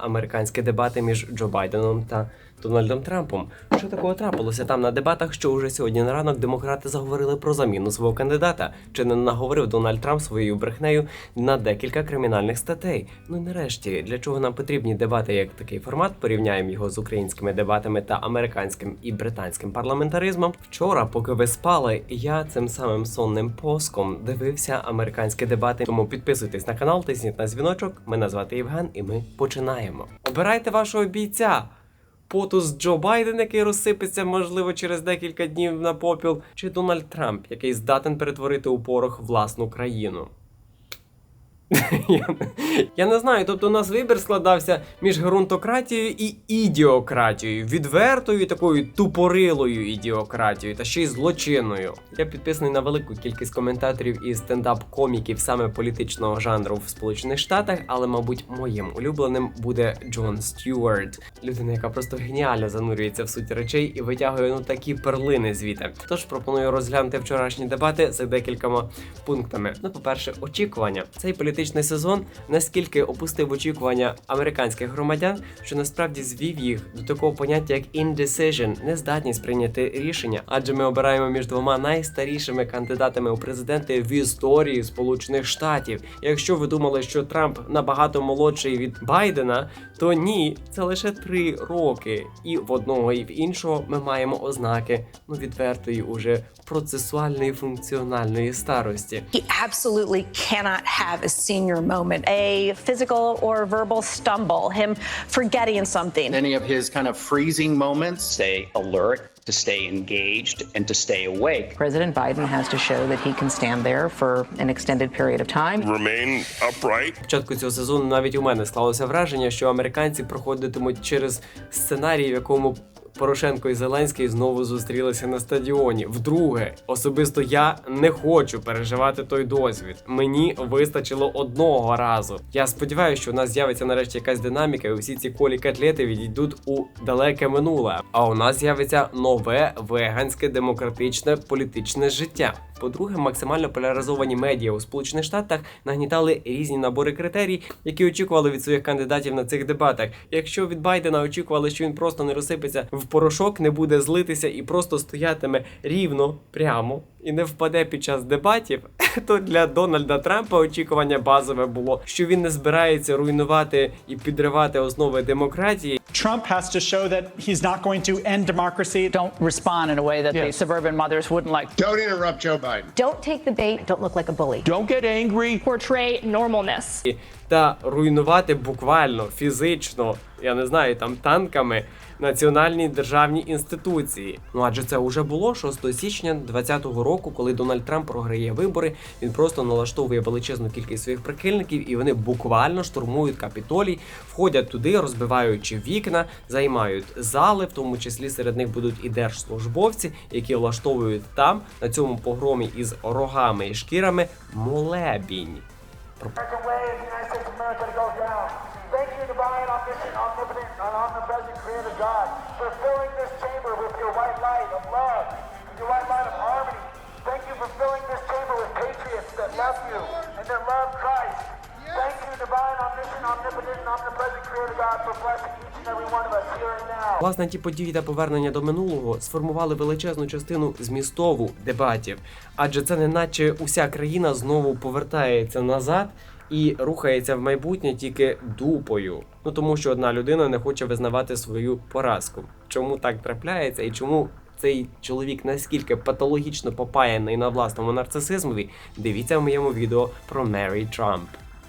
Американські дебати між Джо Байденом та Дональдом Трампом. Що такого трапилося там на дебатах, що уже сьогодні на ранок демократи заговорили про заміну свого кандидата? Чи не наговорив Дональд Трамп своєю брехнею на декілька кримінальних статей? Ну і нарешті, для чого нам потрібні дебати як такий формат? Порівняємо його з українськими дебатами та американським і британським парламентаризмом. Вчора, поки ви спали, я цим самим сонним поском дивився американські дебати. Тому підписуйтесь на канал, тисніть на дзвіночок. Мене звати Євген, і ми починаємо. Обирайте вашого бійця. Потус Джо Байден, який розсипеться, можливо, через декілька днів на попіл, чи Дональд Трамп, який здатен перетворити у порох власну країну. Я не, знаю, тобто у нас вибір складався між ґрунтократією і ідіократією, відвертою такою тупорилою ідіократією та ще й злочинною. Я підписаний на велику кількість коментаторів і стендап-коміків саме політичного жанру в Сполучених Штатах, але, мабуть, моїм улюбленим буде Джон Стюарт, людина, яка просто геніально занурюється в суть речей і витягує ну такі перлини звідти. Тож пропоную розглянути вчорашні дебати за декількома пунктами. Ну, по-перше, очікування. Цей політичний сезон наскільки опустив очікування американських громадян, що насправді звів їх до такого поняття як indecision, нездатність прийняти рішення, адже ми обираємо між двома найстарішими кандидатами у президенти в історії Сполучених Штатів. Якщо ви думали, що Трамп набагато молодший від Байдена, то ні, це лише три роки. І в одного і в іншого ми маємо ознаки ну відвертої уже процесуальної функціональної старості. He absolutely cannot have a senior moment, a physical or verbal stumble, him forgetting something. any of his kind of freezing moments. stay alert, to stay engaged, and to stay awake. President Biden has to show that he can stand there for an extended period of time. remain upright. початку цього сезону навіть у мене склалося враження, що американці проходитимуть через сценарій, в якому Порошенко і Зеленський знову зустрілися на стадіоні. Вдруге, особисто я не хочу переживати той досвід. Мені вистачило одного разу. Я сподіваюся, що у нас з'явиться нарешті якась динаміка, і усі ці колі котлети відійдуть у далеке минуле. А у нас з'явиться нове веганське демократичне політичне життя. По-друге, максимально поляризовані медіа у Сполучених Штатах нагнітали різні набори критерій, які очікували від своїх кандидатів на цих дебатах. Якщо від Байдена очікували, що він просто не розсипеться в порошок, не буде злитися і просто стоятиме рівно прямо і не впаде під час дебатів, то для Дональда Трампа очікування базове було, що він не збирається руйнувати і підривати основи демократії. Trump has to show that he's not going to end democracy. Don't respond in a way that yes. the suburban mothers wouldn't like. Don't interrupt Joe Biden. Don't take the bait, don't look like a bully. Don't get angry. portray normalness. та руйнувати буквально фізично, я не знаю, там танками національні державні інституції. Ну адже це вже було 6 січня 2020 року, коли Дональд Трамп програє вибори. Він просто налаштовує величезну кількість своїх прихильників, і вони буквально штурмують капітолій, входять туди, розбиваючи вікна, займають зали, в тому числі серед них будуть і держслужбовці, які влаштовують там на цьому погромі із рогами і шкірами молебінь. Omnipotent, omnipresent Creator God, for filling this chamber with your white light of love, your white light of harmony. Thank you for filling this chamber with patriots that love you and that love Christ. Thank you, divine, omniscient, omnipotent, omnipresent Creator God, for blessing each and every one of us here and now. Власне, ті події та повернення до минулого сформували величезну частину змістову дебатів, адже це не наче уся країна знову повертається назад і рухається в майбутнє тільки дупою. Ну тому що одна людина не хоче визнавати свою поразку. Чому так трапляється і чому цей чоловік наскільки патологічно попаяний на власному нарцисизмові? Дивіться в моєму відео про Мері Трамп.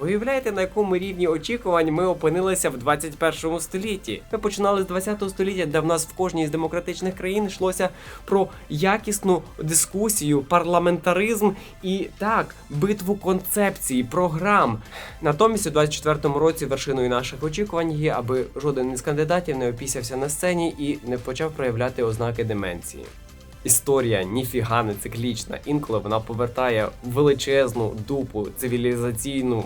Уявляєте, на якому рівні очікувань ми опинилися в 21 столітті? Ми починали з 20 століття, де в нас в кожній з демократичних країн йшлося про якісну дискусію, парламентаризм і так, битву концепцій, програм. Натомість у 24-му році вершиною наших очікувань є, аби жоден із кандидатів не опісявся на сцені і не почав проявляти ознаки деменції. Історія ніфіга не циклічна. Інколи вона повертає величезну дупу цивілізаційну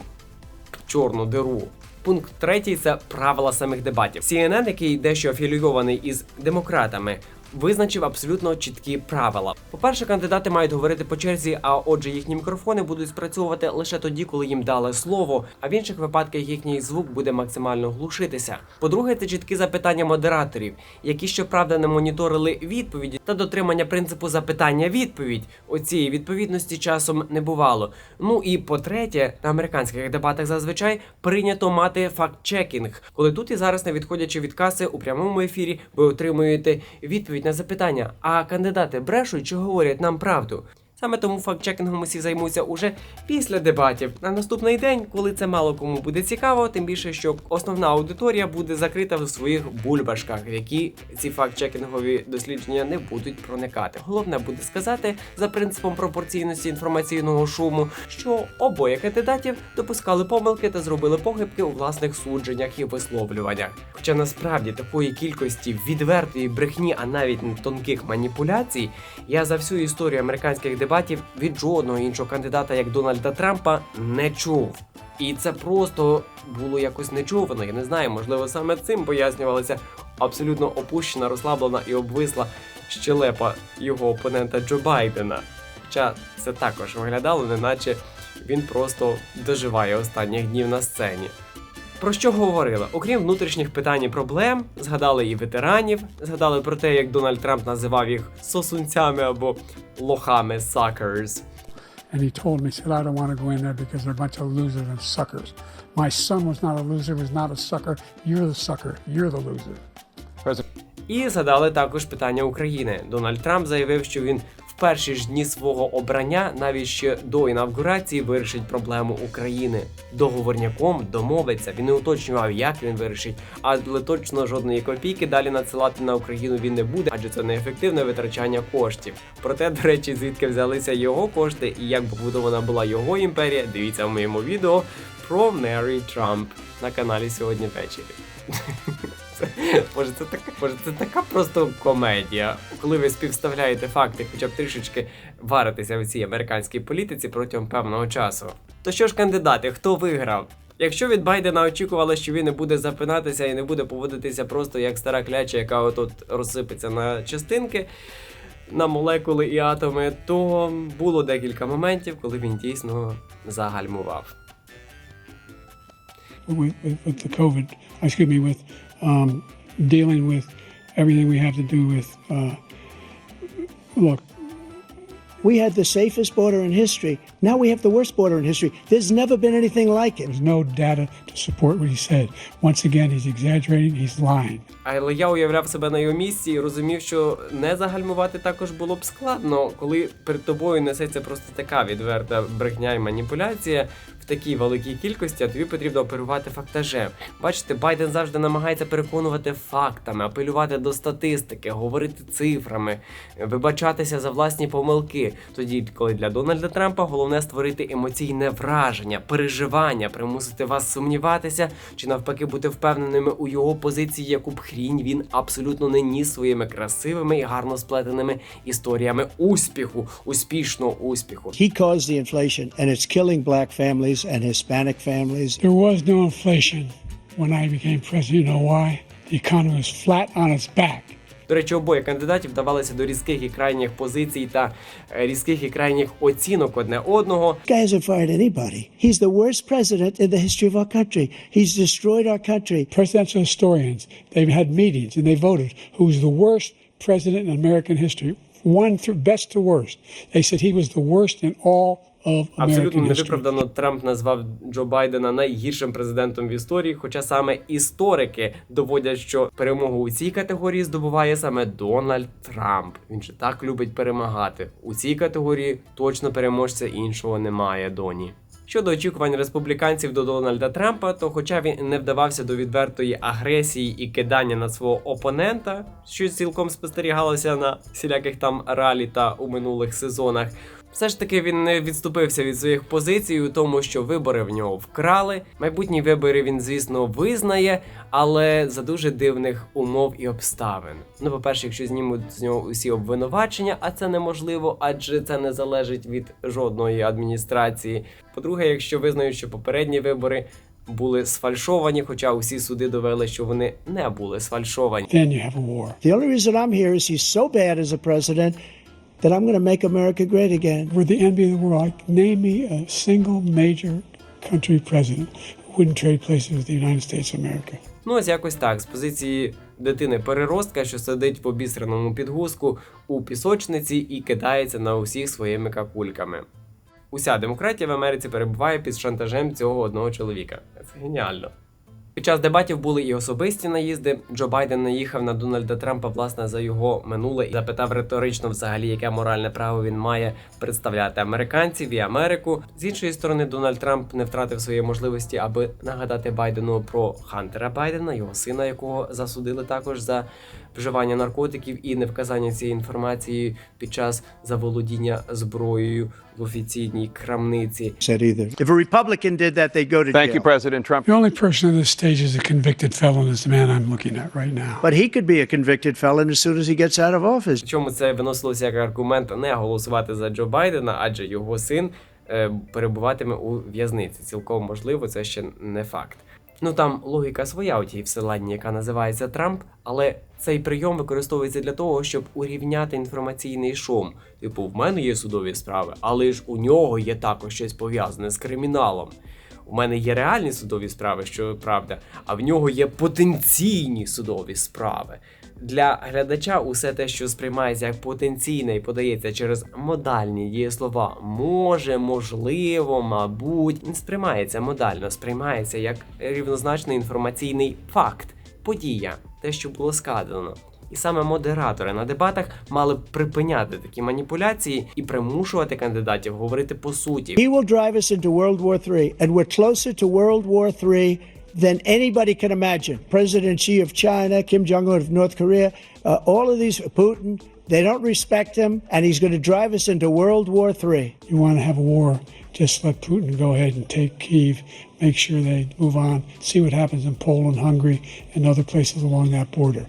чорну диру. Пункт третій це правила самих дебатів. CNN, який дещо афілійований із демократами, визначив абсолютно чіткі правила. По-перше, кандидати мають говорити по черзі, а отже, їхні мікрофони будуть спрацьовувати лише тоді, коли їм дали слово, а в інших випадках їхній звук буде максимально глушитися. По-друге, це чіткі запитання модераторів, які щоправда не моніторили відповіді та дотримання принципу запитання-відповідь. Оцієї відповідності часом не бувало. Ну і по-третє, на американських дебатах зазвичай прийнято мати факт-чекінг, коли тут і зараз, не відходячи від каси у прямому ефірі, ви отримуєте відповідь на запитання. А кандидати брешуть чи говорять нам правду? Саме тому факт-чекінгом усі займуться уже після дебатів на наступний день, коли це мало кому буде цікаво, тим більше, що основна аудиторія буде закрита в своїх бульбашках, які ці факт-чекінгові дослідження не будуть проникати. Головне буде сказати за принципом пропорційності інформаційного шуму, що обоє кандидатів допускали помилки та зробили похибки у власних судженнях і висловлюваннях. Хоча насправді такої кількості відвертої брехні, а навіть тонких маніпуляцій, я за всю історію американських дебатів від жодного іншого кандидата, як Дональда Трампа, не чув. І це просто було якось нечувано. Я не знаю, можливо, саме цим пояснювалася абсолютно опущена, розслаблена і обвисла щелепа його опонента Джо Байдена. Хоча це також виглядало, неначе він просто доживає останніх днів на сцені. Про що говорили? Окрім внутрішніх питань і проблем, згадали і ветеранів, згадали про те, як Дональд Трамп називав їх сосунцями або лохами suckers. And he told me, said, I don't want to go in there because they're a bunch of losers and suckers. My son was not a loser, was not a sucker. You're the sucker. You're the loser. І згадали також питання України. Дональд Трамп заявив, що він перші ж дні свого обрання, навіть ще до інавгурації, вирішить проблему України. Договорняком домовиться. Він не уточнював, як він вирішить, але точно жодної копійки далі надсилати на Україну він не буде, адже це неефективне витрачання коштів. Проте, до речі, звідки взялися його кошти і як побудована була його імперія, дивіться в моєму відео про Мері Трамп на каналі сьогодні ввечері. Це, може, це така, може, це така просто комедія, коли ви співставляєте факти, хоча б трішечки варитеся в цій американській політиці протягом певного часу. То що ж, кандидати, хто виграв? Якщо від Байдена очікували, що він не буде запинатися і не буде поводитися просто як стара кляча, яка отут розсипеться на частинки, на молекули і атоми, то було декілька моментів, коли він дійсно загальмував. With, with, with the COVID, excuse me, with um, dealing with everything we have to do with, uh, look, We had the safest border in history. Now we have the worst border in history. There's never been anything like it. there's no data to support what he said. Once again, he's exaggerating, he's lying. Але я уявляв себе на його місці і розумів, що не загальмувати також було б складно, коли перед тобою несеться просто така відверта брехня і маніпуляція в такій великій кількості, а тобі потрібно оперувати фактажем. Бачите, Байден завжди намагається переконувати фактами, апелювати до статистики, говорити цифрами, вибачатися за власні помилки. Тоді, коли для Дональда Трампа головне створити емоційне враження, переживання, примусити вас сумніватися, чи навпаки бути впевненими у його позиції, яку б хрінь він абсолютно не ніс своїми красивими і гарно сплетеними історіями успіху, успішного успіху. He caused the inflation, and it's killing black families and Hispanic families. There was no inflation when I became president. You know why? The economy was flat on its back. До речі, обоє кандидатів вдавалися до різких і крайніх позицій та е, різких і крайніх оцінок одне одного. This guy hasn't fired anybody. He's the worst president in the history of our country. He's destroyed our country. Presidential historians, they've had meetings and they voted who's the worst president in American history, one through best to worst. They said he was the worst in all of Абсолютно невиправдано Трамп назвав Джо Байдена найгіршим президентом в історії. Хоча саме історики доводять, що перемогу у цій категорії здобуває саме Дональд Трамп. Він же так любить перемагати. У цій категорії точно переможця іншого немає доні. Щодо очікувань республіканців до Дональда Трампа, то хоча він не вдавався до відвертої агресії і кидання на свого опонента, що цілком спостерігалося на всіляких там ралі та у минулих сезонах, все ж таки він не відступився від своїх позицій у тому, що вибори в нього вкрали. Майбутні вибори він, звісно, визнає, але за дуже дивних умов і обставин. Ну, по-перше, якщо знімуть з нього усі обвинувачення, а це неможливо, адже це не залежить від жодної адміністрації. По-друге, якщо визнають, що попередні вибори були сфальшовані, хоча усі суди довели, що вони не були сфальшовані. Then you have a war. The only reason I'm here is he's so bad as a president that I'm going to make America great again. We're the envy of the world. Name me a single major country president who wouldn't trade places with the United States of America. Ну, ось якось так, з позиції дитини переростка, що сидить по бісерному підгузку у пісочниці і кидається на усіх своїми какульками. Уся демократія в Америці перебуває під шантажем цього одного чоловіка. Це геніально. Під час дебатів були і особисті наїзди. Джо Байден наїхав на Дональда Трампа власне за його минуле і запитав риторично, взагалі, яке моральне право він має представляти американців і Америку. З іншої сторони, Дональд Трамп не втратив свої можливості, аби нагадати Байдену про Хантера Байдена, його сина, якого засудили також за вживання наркотиків і невказання цієї інформації під час заволодіння зброєю в офіційній крамниці. If a Republican did that, they'd go to Thank jail. you, President Trump. The only person at this stage is a convicted felon is the man I'm looking at right now. But he could be a convicted felon as soon as he gets out of office. Причому це виносилося як аргумент не голосувати за Джо Байдена, адже його син е, перебуватиме у в'язниці. Цілком можливо, це ще не факт. Ну там логіка своя у тій вселенні, яка називається Трамп, але цей прийом використовується для того, щоб урівняти інформаційний шум. Типу, в мене є судові справи, але ж у нього є також щось пов'язане з криміналом. У мене є реальні судові справи, що правда, а в нього є потенційні судові справи. Для глядача усе те, що сприймається як потенційне і подається через модальні дієслова може, можливо, мабуть, не сприймається модально, сприймається як рівнозначний інформаційний факт, подія, те, що було сказано. І саме модератори на дебатах мали припиняти такі маніпуляції і примушувати кандидатів говорити по суті. He will drive us into World War III, and we're closer to World War III than anybody can imagine. President Xi of China, Kim Jong un of North Korea, uh, all of these, Putin, they don't respect him, and he's going to drive us into World War III. You want to have a war, just let Putin go ahead and take Kiev, make sure they move on, see what happens in Poland, Hungary, and other places along that border.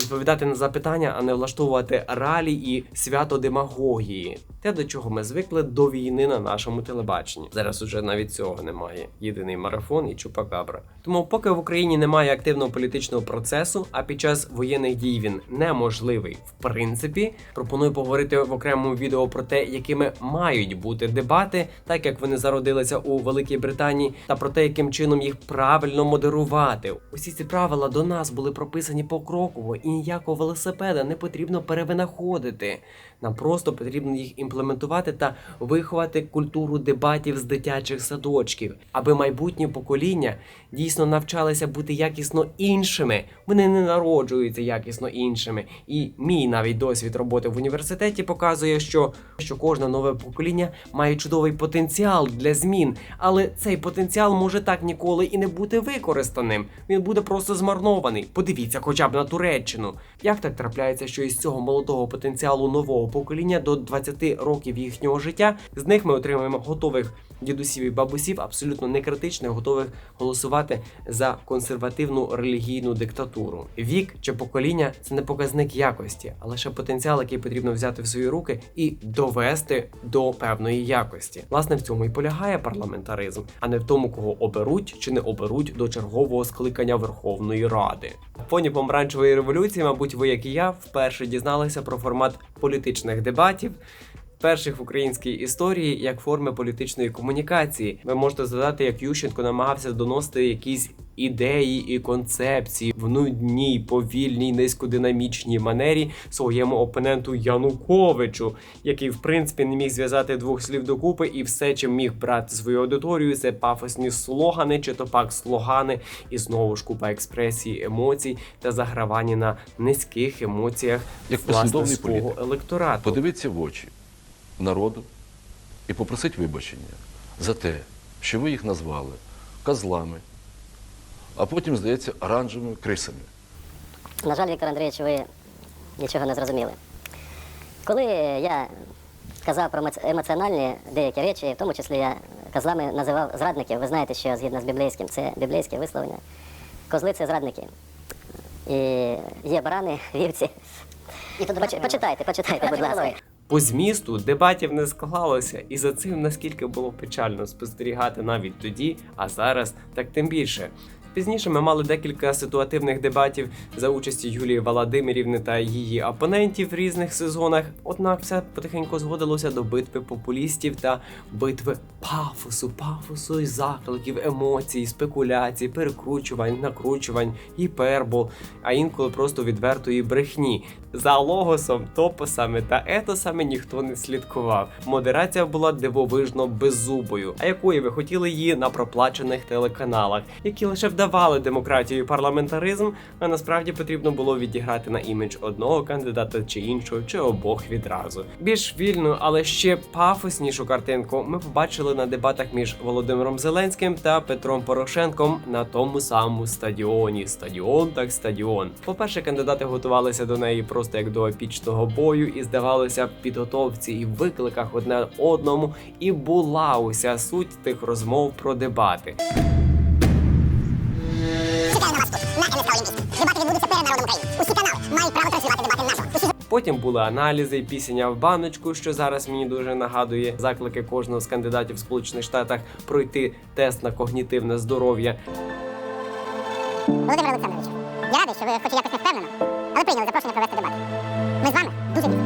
Відповідати на запитання, а не влаштовувати ралі і свято демагогії. Те, до чого ми звикли до війни на нашому телебаченні. Зараз уже навіть цього немає. Єдиний марафон і чупакабра. Тому, поки в Україні немає активного політичного процесу, а під час воєнних дій він неможливий в принципі, пропоную поговорити в окремому відео про те, якими мають бути дебати, так як вони зародилися у Великій Британії, та про те, яким чином їх правильно модерувати. Усі ці правила до нас були прописані покроково, і ніякого велосипеда не потрібно перевинаходити. Нам просто потрібно їх імплементувати та виховати культуру дебатів з дитячих садочків, аби майбутнє покоління дійсно навчалися бути якісно іншими. Вони не народжуються якісно іншими. І мій навіть досвід роботи в університеті показує, що, що кожне нове покоління має чудовий потенціал для змін, але цей потенціал може так ніколи і не бути використаним. Він буде просто змарнований. Подивіться, хоча б на Туреччину. Як так трапляється, що із цього молодого потенціалу нового покоління до 20 років їхнього життя з них ми отримуємо готових дідусів і бабусів, абсолютно некритичних, готових голосувати за консервативну релігійну диктатуру. Вік чи покоління це не показник якості, а лише потенціал, який потрібно взяти в свої руки і довести до певної якості. Власне, в цьому і полягає парламентаризм, а не в тому, кого оберуть чи не оберуть до чергового скликання Верховної Ради. Фоні помаранчевої революції, мабуть, ви, як і я, вперше дізналися про формат політичних дебатів. Перших в українській історії як форми політичної комунікації. Ви можете згадати, як Ющенко намагався доносити якісь ідеї і концепції в нудній, повільній, низькодинамічній манері своєму опоненту Януковичу, який в принципі не міг зв'язати двох слів докупи, і все, чим міг брати свою аудиторію, це пафосні слогани, чи то пак слогани, і знову ж купа експресії, емоцій та загравання на низьких емоціях Як власне свого політик. електорату. Подивіться в очі народу і попросить вибачення за те, що ви їх назвали козлами, а потім, здається, оранжевими крисами. На жаль, Віктор Андрійович, ви нічого не зрозуміли. Коли я казав про емоціональні деякі речі, в тому числі я козлами називав зрадників, ви знаєте, що згідно з біблійським, це біблійське висловлення. Козли це зрадники. І є барани, вівці. І тут почитайте, почитайте, будь ласка. По змісту дебатів не склалося, і за цим наскільки було печально спостерігати навіть тоді, а зараз так тим більше. Пізніше ми мали декілька ситуативних дебатів за участі Юлії Володимирівни та її опонентів в різних сезонах. Однак все потихеньку згодилося до битви популістів та битви пафосу, пафосу і закликів, емоцій, спекуляцій, перекручувань, накручувань, гіпербол, а інколи просто відвертої брехні. За логосом, топосами та етосами ніхто не слідкував. Модерація була дивовижно беззубою, а якої ви хотіли її на проплачених телеканалах, які лише вдавали демократію і парламентаризм, а насправді потрібно було відіграти на імідж одного кандидата чи іншого, чи обох відразу. Більш вільну, але ще пафоснішу картинку ми побачили на дебатах між Володимиром Зеленським та Петром Порошенком на тому самому стадіоні. Стадіон так стадіон. По-перше, кандидати готувалися до неї просто як до епічного бою, і здавалося, в підготовці і викликах одне одному, і була уся суть тих розмов про дебати. Потім були аналізи, пісення в баночку, що зараз мені дуже нагадує заклики кожного з кандидатів в Сполучених Штатах пройти тест на когнітивне здоров'я. Володимир Олександрович, я радий, що ви хоч якось не впевнено, але прийняли запрошення провести дебати. Ми з вами дуже різні.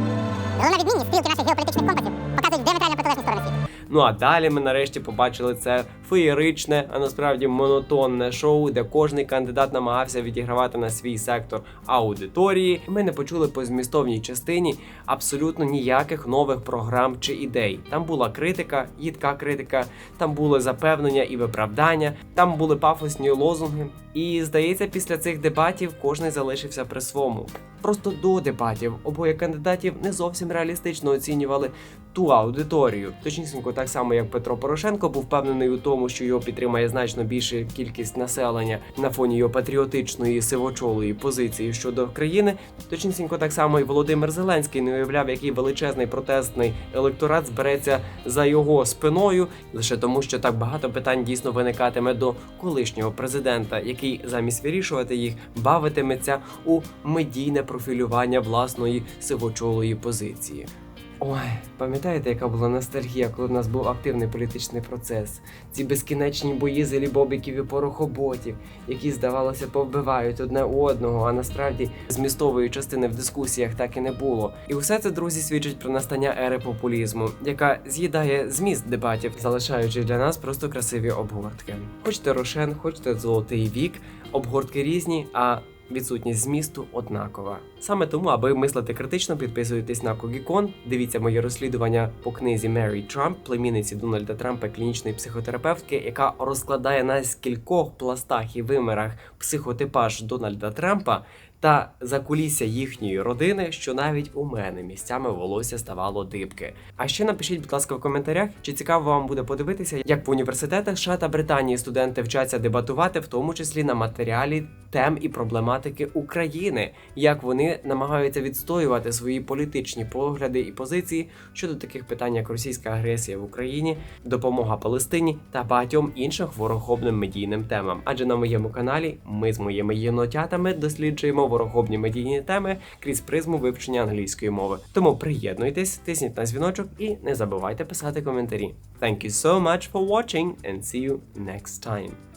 Головна відмінність стрілки наших геополітичних компасів показують діаметрально протилежні сторони світу. Ну а далі ми нарешті побачили це феєричне, а насправді монотонне шоу, де кожний кандидат намагався відігравати на свій сектор аудиторії. Ми не почули по змістовній частині абсолютно ніяких нових програм чи ідей. Там була критика, їдка критика, там були запевнення і виправдання, там були пафосні лозунги. І здається, після цих дебатів кожний залишився при своєму. Просто до дебатів обоє кандидатів не зовсім реалістично оцінювали ту аудиторію. Точнісінько так само, як Петро Порошенко був впевнений у тому, що його підтримає значно більша кількість населення на фоні його патріотичної сивочолої позиції щодо країни. Точнісінько так само і Володимир Зеленський не уявляв, який величезний протестний електорат збереться за його спиною, лише тому, що так багато питань дійсно виникатиме до колишнього президента, який замість вирішувати їх бавитиметься у медійне профілювання власної сивочолої позиції. Ой, пам'ятаєте, яка була ностальгія, коли в нас був активний політичний процес? Ці безкінечні бої за лібобіків і порохоботів, які, здавалося, повбивають одне одного, а насправді змістової частини в дискусіях так і не було. І усе це, друзі, свідчить про настання ери популізму, яка з'їдає зміст дебатів, залишаючи для нас просто красиві обгортки. Хочете Рошен, хочете золотий вік, обгортки різні, а відсутність змісту однакова. Саме тому, аби мислити критично, підписуйтесь на Когікон, дивіться моє розслідування по книзі Мері Трамп, племінниці Дональда Трампа, клінічної психотерапевтки, яка розкладає на скількох пластах і вимірах психотипаж Дональда Трампа. Та закулісся їхньої родини, що навіть у мене місцями волосся ставало дибки. А ще напишіть, будь ласка, в коментарях, чи цікаво вам буде подивитися, як в університетах США та Британії студенти вчаться дебатувати, в тому числі на матеріалі тем і проблематики України, як вони намагаються відстоювати свої політичні погляди і позиції щодо таких питань, як російська агресія в Україні, допомога Палестині та багатьом іншим ворохобним медійним темам. Адже на моєму каналі ми з моїми єнотятами досліджуємо ворохобні медійні теми крізь призму вивчення англійської мови. Тому приєднуйтесь, тисніть на дзвіночок і не забувайте писати коментарі. Thank you so much for watching and see you next time.